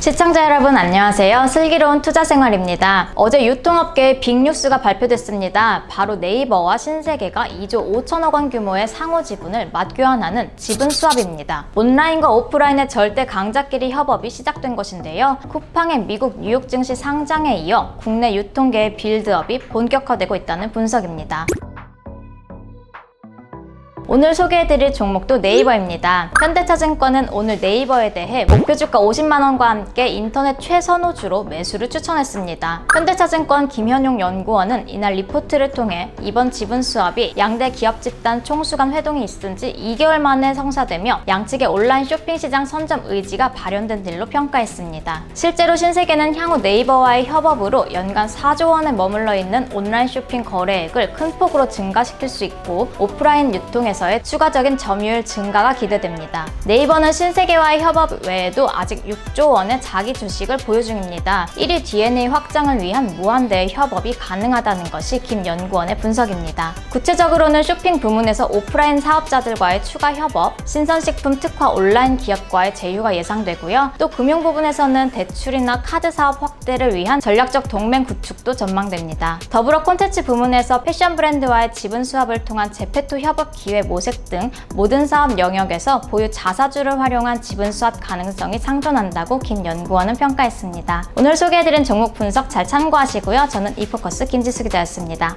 시청자 여러분 안녕하세요. 슬기로운 투자 생활입니다. 어제 유통업계의 빅뉴스가 발표됐습니다. 바로 네이버와 신세계가 2조 5천억 원 규모의 상호 지분을 맞교환하는 지분 수합입니다. 온라인과 오프라인의 절대 강자끼리 협업이 시작된 것인데요. 쿠팡의 미국 뉴욕 증시 상장에 이어 국내 유통계의 빌드업이 본격화되고 있다는 분석입니다. 오늘 소개해드릴 종목도 네이버입니다. 현대차증권은 오늘 네이버에 대해 목표 주가 50만 원과 함께 인터넷 최선호주로 매수를 추천했습니다. 현대차증권 김현용 연구원은 이날 리포트를 통해 이번 지분 수합이 양대 기업 집단 총수간 회동이 있은 지 2개월 만에 성사되며 양측의 온라인 쇼핑 시장 선점 의지가 발현된 일로 평가했습니다. 실제로 신세계는 향후 네이버와의 협업으로 연간 4조 원에 머물러 있는 온라인 쇼핑 거래액을 큰 폭으로 증가시킬 수 있고 오프라인 유통에서 의 추가적인 점유율 증가가 기대됩니다. 네이버는 신세계와의 협업 외에도 아직 6조 원의 자기 주식을 보유 중입니다. 1위 DNA 확장을 위한 무한대의 협업이 가능하다는 것이 김 연구원의 분석입니다. 구체적으로는 쇼핑 부문에서 오프라인 사업자들과의 추가 협업, 신선식품 특화 온라인 기업과의 제휴가 예상되고요. 또 금융 부분에서는 대출이나 카드 사업 확대를 위한 전략적 동맹 구축도 전망됩니다. 더불어 콘텐츠 부문에서 패션 브랜드와의 지분 수합을 통한 제페토 협업 기회 모색 등 모든 사업 영역에서 보유 자사주를 활용한 지분 수합 가능성이 상존한다고 김 연구원은 평가했습니다. 오늘 소개해드린 종목 분석 잘 참고하시고요. 저는 이포커스 김지수 기자였습니다.